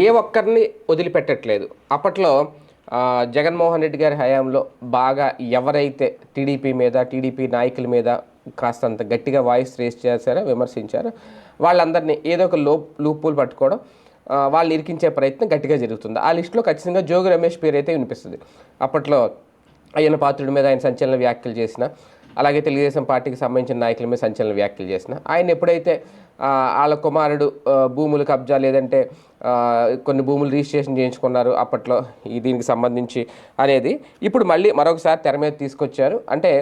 ఏ ఒక్కరిని వదిలిపెట్టట్లేదు. అప్పట్లో జగన్మోహన్ రెడ్డి గారి హయాంలో బాగా ఎవరైతే టీడీపీ మీద టీడీపీ నాయకుల మీద కాస్తంత గట్టిగా వాయిస్ రేస్ చేశారో విమర్శించారో వాళ్ళందరినీ ఏదో ఒక లో లూపులు పట్టుకోవడం వాళ్ళు ఇరికించే ప్రయత్నం గట్టిగా జరుగుతుంది. ఆ లిస్టులో ఖచ్చితంగా జోగి రమేష్ పేరు అయితే వినిపిస్తుంది. అప్పట్లో ఆయన పాత్రుడి మీద ఆయన సంచలన వ్యాఖ్యలు చేసిన అలాగే తెలుగుదేశం పార్టీకి సంబంధించిన నాయకుల మీద సంచలన వ్యాఖ్యలు చేసిన. ఆయన ఎప్పుడైతే వాళ్ళ కుమారుడు భూములు కబ్జా లేదంటే కొన్ని భూములు రిజిస్ట్రేషన్ చేయించుకున్నారు అప్పట్లో ఈ దీనికి సంబంధించి అనేది. ఇప్పుడు మళ్ళీ మరొకసారి తెర మీద తీసుకొచ్చారు. అంటే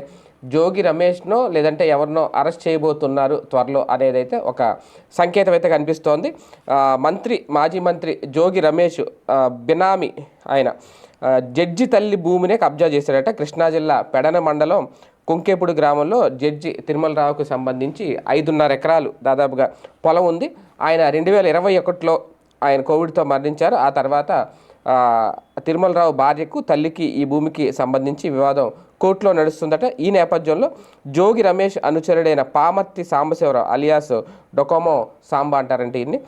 జోగి రమేష్నో లేదంటే ఎవరినో అరెస్ట్ చేయబోతున్నారు త్వరలో అనేది అయితే ఒక సంకేతం అయితే కనిపిస్తోంది. మంత్రి మాజీ మంత్రి జోగి రమేష్ బినామీ ఆయన జడ్జి తల్లి భూమినే కబ్జా చేశారట కృష్ణా జిల్లా పెడన మండలం కుంకేపుడు గ్రామంలో జడ్జి తిరుమలరావుకు సంబంధించి ఐదున్నర ఎకరాలు దాదాపుగా పొలం ఉంది. ఆయన రెండు వేల ఇరవై ఒకటిలో ఆయన కోవిడ్తో మరణించారు. ఆ తర్వాత తిరుమలరావు భార్యకు తల్లికి ఈ భూమికి సంబంధించి వివాదం కోర్టులో నడుస్తుందట. ఈ నేపథ్యంలో జోగి రమేష్ అనుచరుడైన పామర్తి సాంబశివరావు అలియాస్ డొకోమో సాంబా అంటారంటే ఇన్ని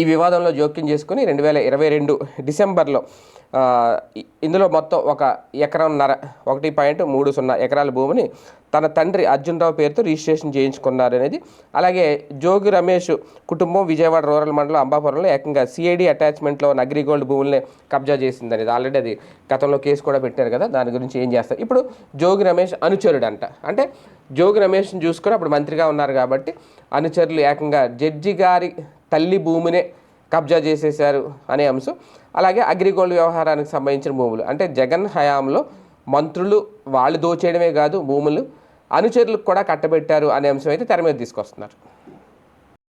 ఈ వివాదంలో జోక్యం చేసుకుని రెండు వేల ఇరవై రెండు డిసెంబర్లో ఇందులో మొత్తం ఒక ఎకరంన్నర ఒకటి పాయింట్ మూడు సున్నా ఎకరాల భూమిని తన తండ్రి అర్జున్రావు పేరుతో రిజిస్ట్రేషన్ చేయించుకున్నారు అనేది అలాగే జోగి రమేష్ కుటుంబం విజయవాడ రూరల్ మండలం అంబాపురంలో ఏకంగా సిఐడి అటాచ్మెంట్లో ఉన్న అగ్రిగోల్డ్ భూముల్ని కబ్జా చేసింది అనేది ఆల్రెడీ అది గతంలో కేసు కూడా పెట్టారు కదా దాని గురించి ఏం చేస్తారు? ఇప్పుడు జోగి రమేష్ అనుచరుడు అంట అంటే జోగి రమేష్ని చూసుకొని అప్పుడు మంత్రిగా ఉన్నారు కాబట్టి అనుచరులు ఏకంగా జడ్జి గారి తల్లి భూమినే కబ్జా చేసేశారు అనే అంశం. అలాగే అగ్రిగోల్డ్ వ్యవహారానికి సంబంధించిన భూములు. అంటే జగన్ హయాంలో మంత్రులు వాళ్ళు దోచేయడమే కాదు భూములు. అనుచరులకు కూడా కట్టబెట్టారు అనే అంశం అయితే తెర మీద తీసుకొస్తున్నారు.